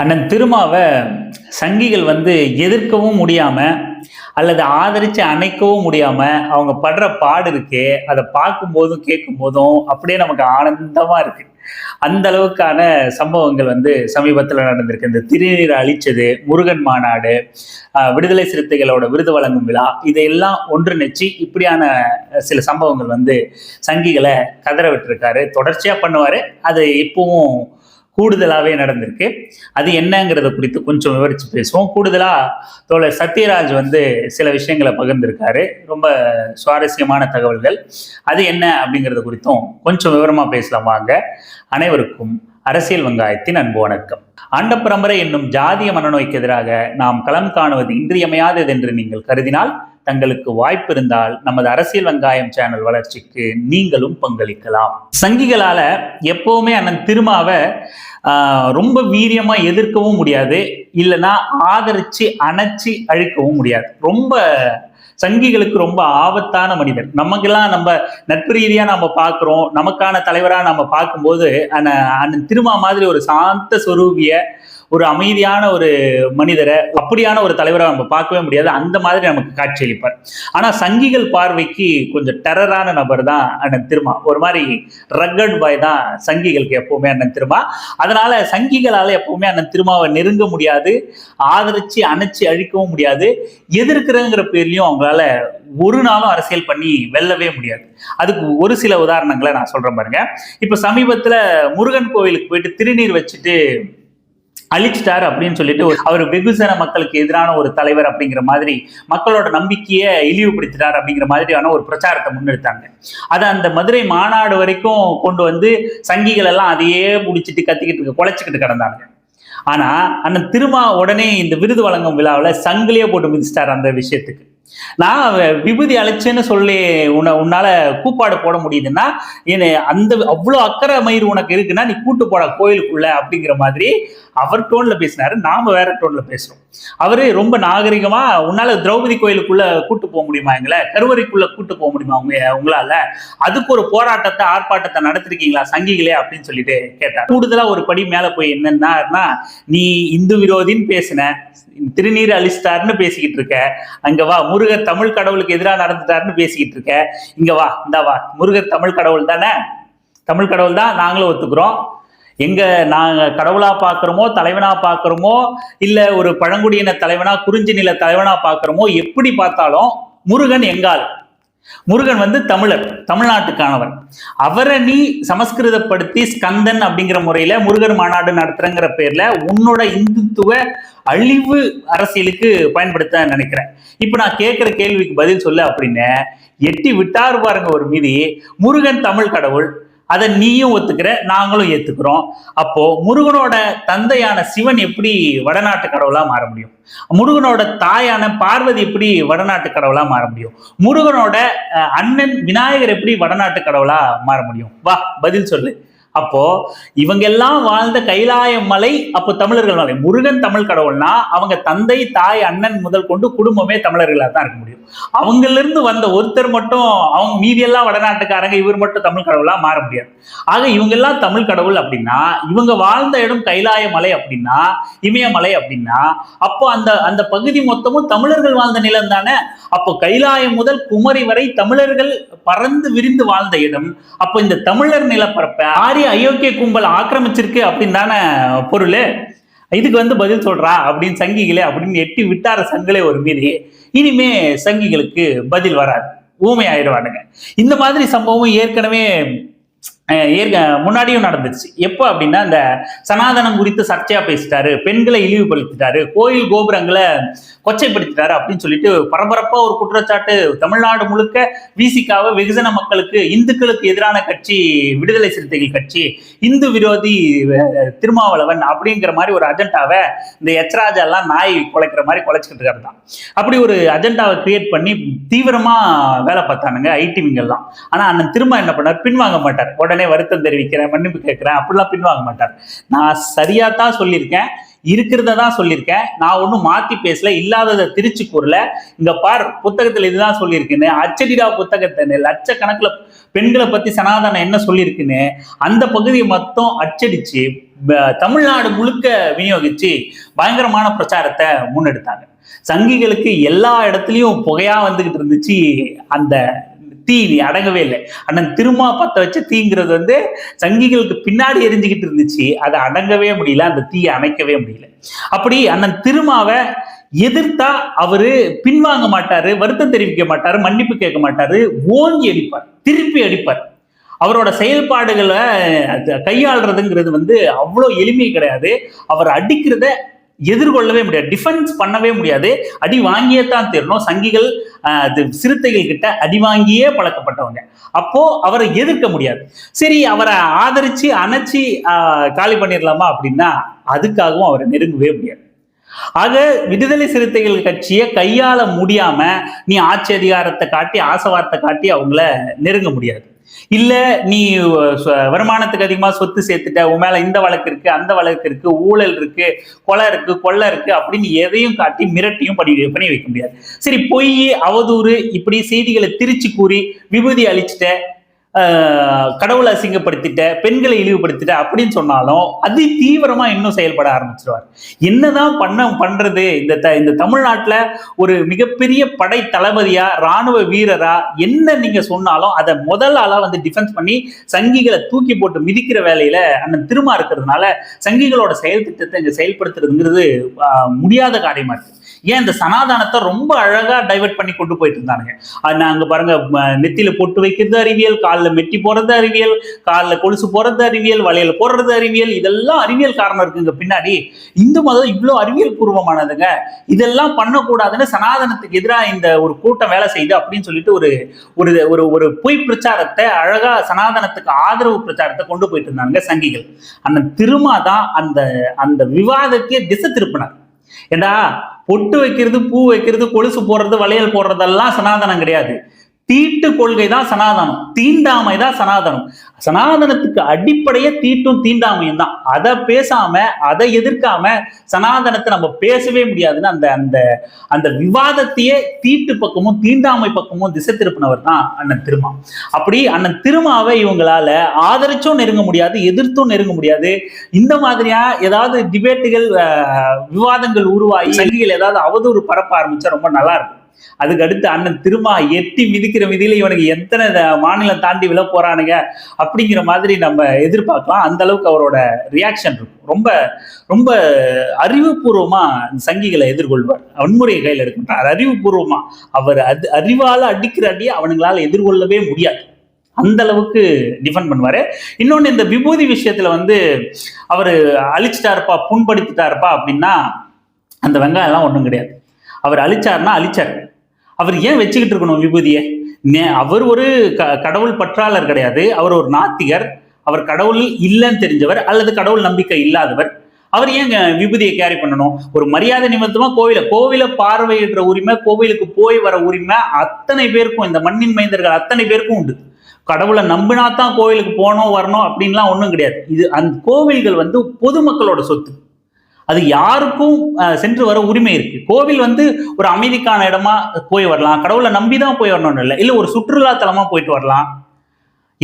அண்ணன் திருமாவை சங்கிகள் வந்து எதிர்க்கவும் முடியாமல் அல்லது ஆதரிச்சு அணைக்கவும் முடியாமல் அவங்க படுற பாடு இருக்கே அதை பார்க்கும்போதும் கேட்கும் போதும் அப்படியே நமக்கு ஆனந்தமாக இருக்கு. அந்த அளவுக்கான சம்பவங்கள் வந்து சமீபத்தில் நடந்திருக்கு. இந்த திருநீரை அழிச்சது முருகன் மாநாடு விடுதலை சிறுத்தைகளோட விருது வழங்கும் விழா இதையெல்லாம் ஒன்றிணைச்சு இப்படியான சில சம்பவங்கள் வந்து சங்கிகளை கதற விட்டுருக்காரு. தொடர்ச்சியாக பண்ணுவார். அது இப்பவும் கூடுதலாகவே நடந்திருக்கு. அது என்னங்கிறத குறித்து கொஞ்சம் விவரித்து பேசுவோம். கூடுதலாக தோழர் சத்யராஜ் வந்து சில விஷயங்களை பகிர்ந்திருக்காரு. ரொம்ப சுவாரஸ்யமான தகவல்கள். அது என்ன அப்படிங்கிறது குறித்தும் கொஞ்சம் விவரமாக பேசலாம் வாங்க. அனைவருக்கும் அரசியல் வெங்காயத்தின் அன்பு வணக்கம். ஆண்டப்பரம்பரை என்னும் ஜாதிய மனநோய்க்கு எதிராக நாம் களம் காணுவது இன்றியமையாதது என்று நீங்கள் கருதினால் தங்களுக்கு வாய்ப்பு இருந்தால் நமது அரசியல் வெங்காயம் சேனல் வளர்ச்சிக்கு நீங்களும் பங்களிக்கலாம். சங்கிகளால எப்பவுமே அண்ணன் திருமாவை ஆஹ், ரொம்ப வீரியமா எதிர்க்கவும் முடியாது. இல்லைன்னா ஆதரிச்சு அணைச்சி அழிக்கவும் முடியாது. ரொம்ப சங்கிகளுக்கு ரொம்ப ஆபத்தான மனிதர். நமக்கெல்லாம் நம்ம நட்பு ரீதியா நம்ம பார்க்கிறோம் நமக்கான தலைவரா நம்ம பார்க்கும்போது அந்த அண்ணன் திருமா மாதிரி ஒரு சாந்த சொரூபிய ஒரு அமைதியான ஒரு மனிதரை அப்படியான ஒரு தலைவரை நம்ம பார்க்கவே முடியாது. அந்த மாதிரி நமக்கு காட்சியளிப்பார் ஆனா சங்கிகள் பார்வைக்கு கொஞ்சம் டெரரான நபர் தான் அண்ணன் திருமா. ஒரு மாதிரி ரக்கட் பாய் தான் சங்கிகளுக்கு எப்பவுமே அண்ணன் திருமா. அதனால சங்கிகளால எப்பவுமே அண்ணன் திருமாவை நெருங்க முடியாது. ஆதரிச்சு அணைச்சு அழிக்கவும் முடியாது. எதிர்க்கிறங்கிற பேர்லயும் அவங்களால ஒரு நாளும் அரசியல் பண்ணி வெல்லவே முடியாது. அதுக்கு ஒரு சில உதாரணங்களை நான் சொல்றேன் பாருங்க. இப்ப சமீபத்துல முருகன் கோவிலுக்கு போயிட்டு திருநீர் வச்சுட்டு அழிச்சிட்டார் அப்படின்னு சொல்லிட்டு அவர் வெகுஜன மக்களுக்கு எதிரான ஒரு தலைவர் அப்படிங்கிற மாதிரி மக்களோட நம்பிக்கையை இழிவுபடுத்திட்டார் அப்படிங்கிற மாதிரியான ஒரு பிரச்சாரத்தை முன்னெடுத்தாங்க. அதை அந்த மதுரை மாநாடு வரைக்கும் கொண்டு வந்து சங்கிகள் எல்லாம் அதையே பிடிச்சிட்டு கத்திக்கிட்டு குலைச்சிக்கிட்டு கிடந்தாங்க. ஆனா அண்ணன் திருமா உடனே இந்த விருது வழங்கும் விழாவில் சங்கிலியே போட்டு மிதிச்சிட்டார் அந்த விஷயத்துக்கு. நான் விபூதி அழைச்சேன்னு சொல்லி உன்னை உன்னால கூப்பாடு போட முடியுதுன்னா அந்த அவ்வளோ அக்கறை மயிர் உனக்கு இருக்குன்னா நீ கூட்டு போட கோயிலுக்குள்ள அப்படிங்கிற மாதிரி அவர் டோன்ல பேசினாரு. நாம வேற டோன்ல பேசுறோம். அவரு ரொம்ப நாகரிகமா உன்னால திரௌபதி கோயிலுக்குள்ள கூட்டு போக முடியுமா எங்களை? கருவறைக்குள்ள கூட்டு போக முடியுமா உங்க உங்களால? அதுக்கு ஒரு போராட்டத்தை ஆர்ப்பாட்டத்தை நடத்திருக்கீங்களா சங்கிகளே அப்படின்னு சொல்லிட்டு கேட்டார். கூடுதலா ஒரு படி மேல போய் என்னன்னா நீ இந்து விரோதின்னு பேசின திருநீர் அழிச்சிட்டாருன்னு பேசிக்கிட்டு இருக்க. அங்க வா முருகர் தமிழ் கடவுளுக்கு எதிராக நடந்துட்டாருன்னு பேசிக்கிட்டு இருக்க. இங்க வா இந்த வா. முருகர் தமிழ் கடவுள் தானே? தமிழ் கடவுள் தான் நாங்களும் ஒத்துக்கிறோம். எங்க நாங்க கடவுளா பாக்குறோமோ தலைவனா பாக்குறோமோ இல்ல ஒரு பழங்குடியின தலைவனா குறிஞ்சி நில தலைவனா பாக்குறோமோ எப்படி பார்த்தாலும் முருகன் எங்கால். முருகன் வந்து தமிழர் தமிழ்நாட்டுக்கானவர். அவரை நீ சமஸ்கிருதப்படுத்தி ஸ்கந்தன் அப்படிங்கிற முறையில முருகர் மாநாடு நடத்துறங்கிற பேர்ல உன்னோட இந்துத்துவ அழிவு அரசியலுக்கு பயன்படுத்த நினைக்கிறேன். இப்ப நான் கேட்கிற கேள்விக்கு பதில் சொல்லு அப்படின்னு எட்டி விட்டார் பாருங்க ஒரு மீதி. முருகன் தமிழ் கடவுள் அதை நீயும் ஒத்துக்கிற நாங்களும் ஏத்துக்கிறோம். அப்போ முருகனோட தந்தையான சிவன் எப்படி வடநாட்டு கடவுளா மாற முடியும்? முருகனோட தாயான பார்வதி எப்படி வடநாட்டு கடவுளா மாற முடியும்? முருகனோட அஹ், அண்ணன் விநாயகர் எப்படி வடநாட்டு கடவுளா மாற முடியும்? வா பதில் சொல்லு. அப்போ இவங்க எல்லாம் வாழ்ந்த கைலாய மலை அப்போ தமிழர்கள் மலை முருகன் தமிழ் கடவுள்னா அவங்க தந்தை தாய் அண்ணன் முதல் கொண்டு குடும்பமே தமிழர்களாக தான் இருக்க முடியும். அவங்களிருந்து வந்த ஒருத்தர் மட்டும் அவங்க மீதியெல்லாம் வடநாட்டுக்காரங்க இவர் மட்டும் தமிழ் கடவுளா மாற முடியாது. ஆக இவங்க எல்லாம் தமிழ் கடவுள் அப்படின்னா இவங்க வாழ்ந்த இடம் கைலாய மலை அப்படின்னா இமயமலை அப்படின்னா அப்போ அந்த அந்த பகுதி மொத்தமும் தமிழர்கள் வாழ்ந்த நிலம் தானே? அப்போ கைலாயம் முதல் குமரி வரை தமிழர்கள் பறந்து விரிந்து வாழ்ந்த இடம். அப்போ இந்த தமிழர் நிலப்பரப்பை ஆரிய அயோக்கிய கும்பல் ஆக்கிரமிச்சிருக்கு அப்படின்னு தானே பொருள்? இதுக்கு வந்து பதில் சொல்றா அப்படின்னு சங்கிகளே அப்படின்னு எட்டி விட்டார சங்கிலே ஒரு மீறி. இனிமே சங்கிகளுக்கு பதில் வராது. ஊமை ஆயிடுவானுங்க. இந்த மாதிரி சம்பவம் ஏற்கனவே ஏற்க முன்னாடியும் நடந்துச்சு. எப்போ அப்படின்னா இந்த சனாதனம் குறித்து சர்ச்சையா பேசிட்டாரு பெண்களை இழிவுபடுத்திட்டாரு கோயில் கோபுரங்களை கொச்சைப்படுத்திட்டாரு அப்படின்னு சொல்லிட்டு பரபரப்பா ஒரு குற்றச்சாட்டு தமிழ்நாடு முழுக்க விசிகாவை வெகுஜன மக்களுக்கு இந்துக்களுக்கு எதிரான கட்சி விடுதலை சிறுத்தைகள் கட்சி இந்து விரோதி திருமாவளவன் அப்படிங்கிற மாதிரி ஒரு அஜெண்டாவை இந்த எச்ராஜா எல்லாம் நாய் குலைக்கிற மாதிரி குலைச்சிக்கிட்டு இருக்காரு தான். அப்படி ஒரு அஜெண்டாவை கிரியேட் பண்ணி தீவிரமா வேலை பார்த்தானுங்க ஐடிவிங்கெல்லாம் ஆனா அண்ணன் திரும்ப என்ன பண்ணார்? பின்வாங்க மாட்டார். உடனே வருத்தம் தெரிவிக்கிறேன் மன்னிப்பு கேட்கிறேன். அப்படிலாம் பின்வாங்க மாட்டார். நான் சரியா தான் சொல்லியிருக்கேன் இருக்கிறத தான் சொல்லியிருக்கேன். நான் ஒன்றும் மாத்தி பேசல இல்லாததை திருச்சி கூறல. இங்க பார் புத்தகத்துல இதுதான் சொல்லியிருக்கேன்னு அச்சடிடா புத்தகத்தை லட்சக்கணக்கில் பெண்களை பத்தி சனாதனம் என்ன சொல்லியிருக்குன்னு அந்த பகுதியை மொத்தம் அச்சடிச்சு தமிழ்நாடு முழுக்க விநியோகிச்சு பயங்கரமான பிரச்சாரத்தை முன்னெடுத்தாங்க. சங்கிகளுக்கு எல்லா இடத்துலயும் புகையா வந்துகிட்டு இருந்துச்சு அந்த தீ நீ அடங்கவே இல்லை. அண்ணன் திருமா பத்த வச்ச தீங்கிறது வந்து சங்கிகளுக்கு பின்னாடி எரிஞ்சுக்கிட்டு இருந்துச்சு. அதை அடங்கவே முடியல. அந்த தீயை அணைக்கவே முடியல. அப்படி அண்ணன் திருமாவை எதிர்த்தா அவரு பின்வாங்க மாட்டாரு வருத்தம் தெரிவிக்க மாட்டாரு மன்னிப்பு கேட்க மாட்டாரு ஓங்கி அடிப்பார் திருப்பி அடிப்பார். அவரோட செயல்பாடுகளை அது கையாளுறதுங்கிறது வந்து அவ்வளோ எளிமை கிடையாது. அவர் அடிக்கிறத எதிர்கொள்ளவே முடியாது. டிஃபென்ஸ் பண்ணவே முடியாது. அடி வாங்கியே தான் தீரணும். சங்கிகள் அது சிறுத்தைகள் கிட்ட அடி வாங்கியே பழக்கப்பட்டவங்க. அப்போ அவரை எதிர்க்க முடியாது. சரி அவரை ஆதரிச்சு அணைச்சி காலி பண்ணிடலாமா அப்படின்னா அதுக்காகவும் அவரை நெருங்கவே முடியாது. ஆக விடுதலை சிறுத்தைகள் கட்சியை கையாள முடியாம நீ ஆட்சி அதிகாரத்தை காட்டி ஆசவாரத்தை காட்டி அவங்கள நெருங்க முடியாது. இல்ல நீ வருமானத்துக்கு அதிகமா சொத்து சேர்த்துட்ட உன் மேல இந்த வழக்கு இருக்கு அந்த வழக்கு இருக்கு ஊழல் இருக்கு கொலை இருக்கு கொள்ளை இருக்கு அப்படின்னு எதையும் காட்டி மிரட்டியும் படி பண்ணி வைக்க முடியாது. சரி பொய் அவதூறு இப்படி செய்திகளை திரிச்சு கூறி விபூதி அழிச்சிட்ட கடவுளை அசிங்கப்படுத்திட்ட பெண்களை இழிவுபடுத்திட்ட அப்படின்னு சொன்னாலும் அதி தீவிரமா இன்னும் செயல்பட ஆரம்பிச்சிருவார். என்னதான் பண்ண பண்றது? இந்த த- இந்த தமிழ்நாட்டுல ஒரு மிகப்பெரிய படை தளபதியா ராணுவ வீரரா என்ன நீங்க சொன்னாலும் அதை முதல் ஆளா வந்து டிஃபென்ஸ் பண்ணி சங்கிகளை தூக்கி போட்டு மிதிக்கிற வேலையில அண்ணன் திருமா இருக்கிறதுனால சங்கிகளோட செயல் திட்டத்தை இங்க செயல்படுத்துறதுங்கிறது முடியாத காரியமா இருக்கு. ஏன் இந்த சனாதானத்தை ரொம்ப அழகா டைவர்ட் பண்ணி கொண்டு போயிட்டு இருந்தானுங்க? அது நாங்க பாருங்க நெத்தியில பொட்டு வைக்கிறது அறிவியல் காலில் மெட்டி போறது அறிவியல் காலில் கொலுசு போறது அறிவியல் வளையல் போடுறது அறிவியல் இதெல்லாம் அறிவியல் காரணம் இருக்குங்க பின்னாடி. இந்து மதம் இவ்வளோ அறிவியல் பூர்வமானதுங்க. இதெல்லாம் பண்ணக்கூடாதுன்னு சனாதனத்துக்கு எதிராக இந்த ஒரு கூட்டம் வேலை செய்யுது அப்படின்னு சொல்லிட்டு ஒரு ஒரு ஒரு ஒரு பொய் பிரச்சாரத்தை அழகா சனாதனத்துக்கு ஆதரவு பிரச்சாரத்தை கொண்டு போயிட்டு இருந்தாங்க சங்கிகள். அந்த திருமா தான் அந்த அந்த விவாதத்தையே திசை திருப்பினார். ஏண்டா? பொட்டு வைக்கிறது பூ வைக்கிறது கொலுசு போடுறது வளையல் போடுறதெல்லாம் சனாதனம் கிடையாது. தீட்டு கொள்கை தான் சனாதனம் தீண்டாமை தான் சனாதனம். சனாதனத்துக்கு அடிப்படையே தீட்டும் தீண்டாமையும் தான். அதை பேசாம அதை எதிர்க்காம சனாதனத்தை நம்ம பேசவே முடியாதுன்னு அந்த அந்த அந்த விவாதத்தையே தீட்டு பக்கமும் தீண்டாமை பக்கமும் திசை திருப்பினவர் தான் அண்ணன் திருமா. அப்படி அண்ணன் திருமாவை இவங்களால ஆதரிச்சும் நெருங்க முடியாது எதிர்த்தும் நெருங்க முடியாது. இந்த மாதிரியா ஏதாவது டிபேட்டுகள் விவாதங்கள் உருவாகி சங்கிகள் ஏதாவது அவதூறு பரப்ப ஆரம்பிச்சா ரொம்ப நல்லா இருக்கும். அதுக்கு அடுத்து அண்ணன் திருமா எட்டி மிதிக்கிற மிதியில இவனுக்கு எத்தனை மாநிலம் தாண்டி விழ போறானுங்க அப்படிங்கிற மாதிரி நம்ம எதிர்பார்க்கலாம். அந்த அளவுக்கு அவரோட ரியாக்ஷன் இருக்கும். ரொம்ப ரொம்ப அறிவுபூர்வமா சங்கிகளை எதிர்கொள்வார். வன்முறையை கையில் எடுக்க மாட்டார் அறிவுபூர்வமா. அவர் அது அறிவால அடிக்கிற அடியை அவனுங்களால எதிர்கொள்ளவே முடியாது. அந்த அளவுக்கு டிஃபெண்ட் பண்ணுவாரு. இன்னொன்னு இந்த விபூதி விஷயத்துல வந்து அவர் அழிச்சிட்டாருப்பா புண்படுத்திட்டாருப்பா அப்படின்னா அந்த வெங்காயம் எல்லாம் ஒன்றும் கிடையாது. அவர் அழிச்சார்னா அழிச்சார். அவர் ஏன் வச்சுக்கிட்டு இருக்கணும் விபூதியை? அவர் ஒரு க கடவுள் பற்றாளர் கிடையாது. அவர் ஒரு நாத்திகர். அவர் கடவுள் இல்லைன்னு தெரிஞ்சவர் அல்லது கடவுள் நம்பிக்கை இல்லாதவர். அவர் ஏன் விபூதியை கேரி பண்ணணும்? ஒரு மரியாதை நிமித்தமா கோவில கோவில பார்வையிடுற உரிமை கோவிலுக்கு போய் வர உரிமை அத்தனை பேருக்கும் இந்த மண்ணின் மைந்தர்கள் அத்தனை பேருக்கும் உண்டு. கடவுளை நம்பினா தான் கோவிலுக்கு போகணும் வரணும் அப்படின்லாம் ஒன்றும் கிடையாது. இது அந்த கோவில்கள் வந்து பொதுமக்களோட சொத்து. அது யாருக்கும் சென்று வர உரிமை இருக்கு. கோவில் வந்து ஒரு அமைதிக்கான இடமா போய் வரலாம். கடவுளை நம்பி தான் போய் வரணும்னு இல்லை. இல்லை ஒரு சுற்றுலா தலமா போயிட்டு வரலாம்.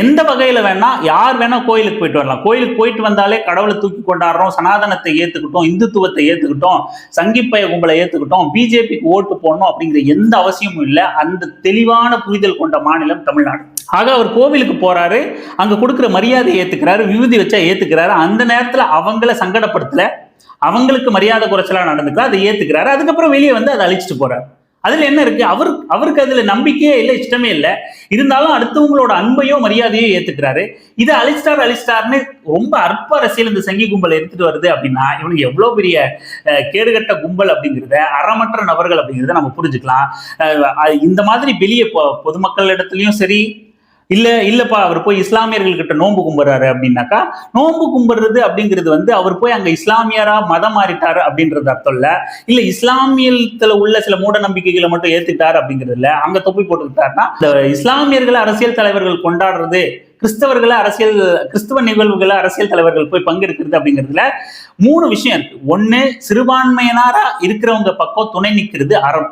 எந்த வகையில வேணா யார் வேணா கோயிலுக்கு போயிட்டு வரலாம். கோயிலுக்கு போயிட்டு வந்தாலே கடவுளை தூக்கி கொண்டாடுறோம் சனாதனத்தை ஏத்துக்கிட்டோம் இந்துத்துவத்தை ஏத்துக்கிட்டோம் சங்கிப்பய கும்பலை ஏத்துக்கிட்டோம் பிஜேபிக்கு ஓட்டு போடணும் அப்படிங்கிற எந்த அவசியமும் இல்லை. அந்த தெளிவான புரிதல் கொண்ட மாநிலம் தமிழ்நாடு. ஆக அவர் கோவிலுக்கு போறாரு. அங்க கொடுக்குற மரியாதையை ஏத்துக்கிறாரு விபூதி வச்சா ஏத்துக்கிறாரு. அந்த நேரத்துல அவங்கள சங்கடப்படுத்தல. அவங்களுக்கு மரியாதை குறைச்சலா நடந்துக்கலாம் அதை ஏத்துக்கிறாரு. அதுக்கப்புறம் வெளியே வந்து அதை அழிச்சிட்டு போறாரு. அதுல என்ன இருக்கு? அவர் அவருக்கு அதுல நம்பிக்கையே இல்லை இஷ்டமே இல்லை. இருந்தாலும் அடுத்தவங்களோட அன்பையோ மரியாதையோ ஏத்துக்கிறாரு. இதை அழிச்சிட்டார் அழிச்சிட்டார்னு ரொம்ப அற்ப அரசியல் இந்த சங்கி கும்பல் எடுத்துட்டு வருது அப்படின்னா இவனுக்கு எவ்வளவு பெரிய அஹ், கேடுகட்ட கும்பல் அப்படிங்கிறத அறமற்ற நபர்கள் அப்படிங்கிறத நம்ம புரிஞ்சுக்கலாம். அஹ், இந்த மாதிரி வெளியே பொ- பொதுமக்கள் இடத்துலையும் சரி இல்ல இல்லப்பா அவர் போய் இஸ்லாமியர்கள்கிட்ட நோன்பு கும்பிடுறாரு அப்படின்னாக்கா நோன்பு கும்பிடுறது அப்படிங்கிறது வந்து அவர் போய் அங்க இஸ்லாமியரா மதம் மாறிட்டாரு அப்படின்றது அர்த்தம் இல்ல. இல்ல இஸ்லாமியத்துல உள்ள சில மூட நம்பிக்கைகளை மட்டும் ஏத்துக்கிட்டாரு அப்படிங்கிறது இல்ல. அங்க தொப்பி போட்டுக்கிட்டாருன்னா இந்த இஸ்லாமியர்களை அரசியல் தலைவர்கள் கொண்டாடுறது கிறிஸ்தவர்களை அரசியல் கிறிஸ்தவ நிகழ்வுகளை அரசியல் தலைவர்கள் போய் பங்கெடுக்கிறது அப்படிங்கிறதுல மூணு விஷயம் இருக்கு. ஒன்னு சிறுபான்மையினரா இருக்கிறவங்க பக்கம் துணை நிற்கிறது அறம்.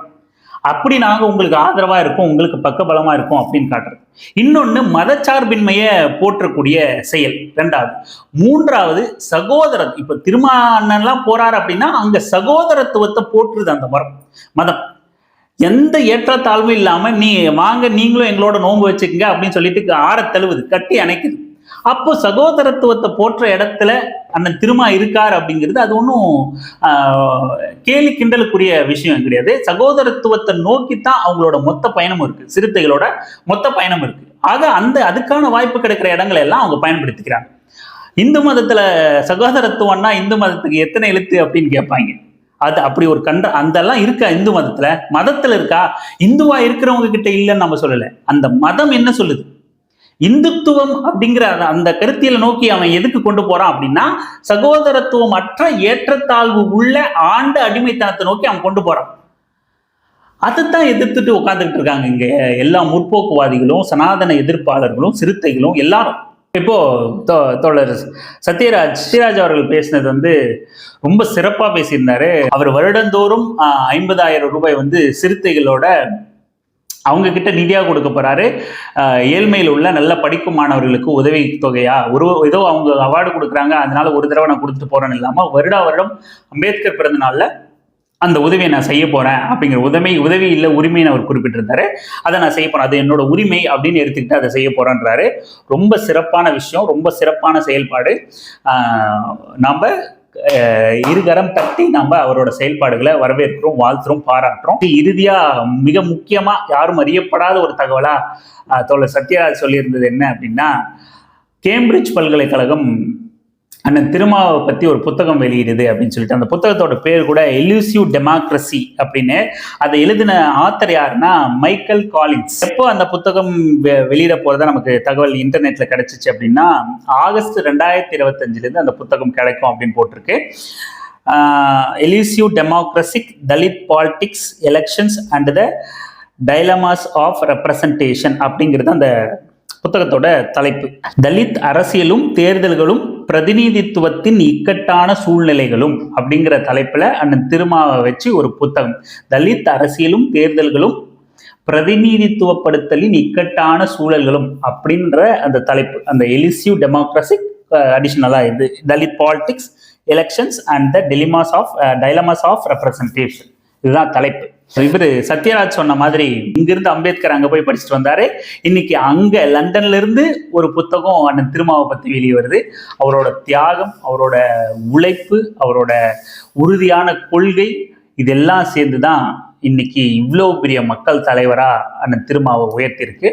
அப்படி நாங்க உங்களுக்கு ஆதரவா இருக்கோம் உங்களுக்கு பக்கபலமா இருக்கோம் அப்படின்னு காட்டுறது. இன்னொன்னு மதச்சார்பின்மையை போற்றக்கூடிய செயல் ரெண்டாவது. மூன்றாவது சகோதரத் இப்ப திருமாண்ணன்லாம் போறாரு அப்படின்னா அங்க சகோதரத்துவத்தை போற்றுது அந்த மரம் மதம். எந்த ஏற்றத்தாழ்வும் இல்லாம நீ வாங்க நீங்களும் எங்களோட நோன்பு வச்சுக்கங்க அப்படின்னு சொல்லிட்டு ஆற தழுவுது கட்டி அணைக்குது. அப்போ சகோதரத்துவத்தை போற்ற இடத்துல அண்ணன் திருமா இருக்கார் அப்படிங்கிறது அது ஒன்றும் கேலி கிண்டலுக்குரிய விஷயம் கிடையாது. சகோதரத்துவத்தை நோக்கித்தான் அவங்களோட மொத்த பயணம் இருக்கு. சிறுத்தைகளோட மொத்த பயணம் இருக்கு. ஆக அந்த அதுக்கான வாய்ப்பு கிடைக்கிற இடங்களை எல்லாம் அவங்க பயன்படுத்திக்கிறாங்க. இந்து மதத்துல சகோதரத்துவம்னா இந்து மதத்துக்கு எத்தனை எழுத்து அப்படின்னு கேட்பாங்க. அது அப்படி ஒரு கண்ட அந்தெல்லாம் இருக்கா இந்து மதத்துல? மதத்துல இருக்கா? இந்துவா இருக்கிறவங்க கிட்ட இல்லைன்னு நம்ம சொல்லலை. அந்த மதம் என்ன சொல்லுது? இந்துத்துவம் அப்படிங்கிற அந்த- அந்த நோக்கி அவன் எதுக்கு கொண்டு போறான் அப்படின்னா சகோதரத்துவம் அற்ற ஏற்றத்தாழ்வு உள்ள ஆண்டு அடிமைத்தனத்தை நோக்கி அவன் கொண்டு போறான். அதைத்தான் எதிர்த்துட்டு உட்காந்துக்கிட்டு இருக்காங்க இங்க எல்லா முற்போக்குவாதிகளும் சனாதன எதிர்ப்பாளர்களும் சிறுத்தைகளும் எல்லாரும். இப்போ தோ- தோழர் சத்யராஜ் சத்யராஜ் அவர்கள் பேசினது வந்து ரொம்ப சிறப்பா பேசியிருந்தாரு. அவர் வருடந்தோறும் ஐம்பதாயிரம் ரூபாய் வந்து சிறுத்தைகளோட அவங்க கிட்ட நிதியாக கொடுக்க போறாரு. ஏழ்மையில் உள்ள நல்ல படிக்கும் மாணவர்களுக்கு உதவி தொகையா? ஒரு ஏதோ அவங்க அவார்டு கொடுக்குறாங்க. அதனால ஒரு தடவை நான் கொடுத்துட்டு போறேன்னு இல்லாம வருடா வருடம் அம்பேத்கர் பிறந்த நாள்ல அந்த உதவியை நான் செய்ய போறேன் அப்படிங்கிற உதவி உதவி இல்லை உரிமைன்னு அவர் குறிப்பிட்டிருந்தாரு. அதை நான் செய்ய போறேன். அது என்னோட உரிமை அப்படின்னு எடுத்துக்கிட்டு அதை செய்ய போறேன்றாரு. ரொம்ப சிறப்பான விஷயம் ரொம்ப சிறப்பான செயல்பாடு. நம்ம இருகரம் தட்டி நம்ம அவரோட செயல்பாடுகளை வரவேற்கிறோம் வாழ்த்துறோம் பாராட்டுறோம். இறுதியா மிக முக்கியமா யாரும் அறியப்படாத ஒரு தகவலா தோழர் சத்யராஜ் சொல்லியிருந்தது என்ன அப்படின்னா கேம்பிரிட்ஜ் பல்கலைக்கழகம் அண்ணன் திருமாவை பற்றி ஒரு புத்தகம் வெளியிடுது அப்படின்னு சொல்லிட்டு அந்த புத்தகத்தோட பேர் கூட எலியூசிவ் டெமோக்ரஸி அப்படின்னு. அதை எழுதின ஆத்தர் யாருன்னா மைக்கேல் காலின்ஸ் எப்போ அந்த புத்தகம் வெ- வெளியிட போகிறதா நமக்கு தகவல் இன்டர்நெட்டில் கிடைச்சிச்சு அப்படின்னா ஆகஸ்ட் ரெண்டாயிரத்தி இருபத்தஞ்சிலேருந்து அந்த புத்தகம் கிடைக்கும் அப்படின்னு போட்டிருக்கு. Elusive democracy Dalit politics elections and the dilemmas of representation அப்படிங்கிறது அந்த புத்தகத்தோட தலைப்பு. தலித் அரசியலும் தேர்தல்களும் பிரதிநிதித்துவத்தின் இக்கட்டான சூழ்நிலைகளும் அப்படிங்கிற தலைப்புல அண்ணன் திருமாவை வச்சு ஒரு புத்தகம். தலித் அரசியலும் தேர்தல்களும் பிரதிநிதித்துவப்படுத்தலின் இக்கட்டான சூழல்களும் அப்படின்ற அந்த தலைப்பு அந்த எலிசிவ் டெமோக்ரசிக் அடிஷ்னலாக இது. Dalit politics elections and the dilemmas of dilemmas of representation இதுதான் தலைப்பு. இவர் சத்யராஜ் சொன்ன மாதிரி இங்கிருந்து அம்பேத்கர் அங்க போய் படிச்சுட்டு வந்தாரு. இன்னைக்கு அங்க லண்டன்ல இருந்து ஒரு புத்தகம் அண்ணன் திருமாவை பத்தி வெளியே வருது. அவரோட தியாகம் அவரோட உழைப்பு அவரோட உறுதியான கொள்கை இதெல்லாம் சேர்ந்து தான் இன்னைக்கு இவ்வளோ பெரிய மக்கள் தலைவராக அண்ணன் திருமாவை உயர்த்தியிருக்கு.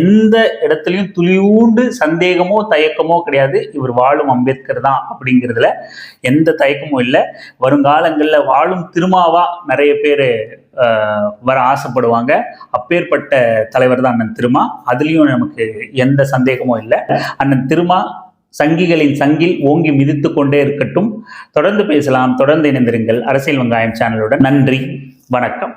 எந்த இடத்துலையும் துளியூண்டு சந்தேகமோ தயக்கமோ கிடையாது. இவர் வாழும் அம்பேத்கர் தான் அப்படிங்கிறதுல எந்த தயக்கமும் இல்லை. வருங்காலங்களில் வாழும் திருமாவா நிறைய பேர் வர ஆசைப்படுவாங்க. அப்பேற்பட்ட தலைவர் தான் அண்ணன் திருமா. அதுலேயும் நமக்கு எந்த சந்தேகமும் இல்லை. அண்ணன் திருமா சங்கிகளின் சங்கில் ஓங்கி மிதித்து கொண்டே இருக்கட்டும். தொடர்ந்து பேசலாம். தொடர்ந்து இணைந்திருங்கள். அரசியல் வெங்காயம் சேனலுடன். நன்றி. வணக்கம்.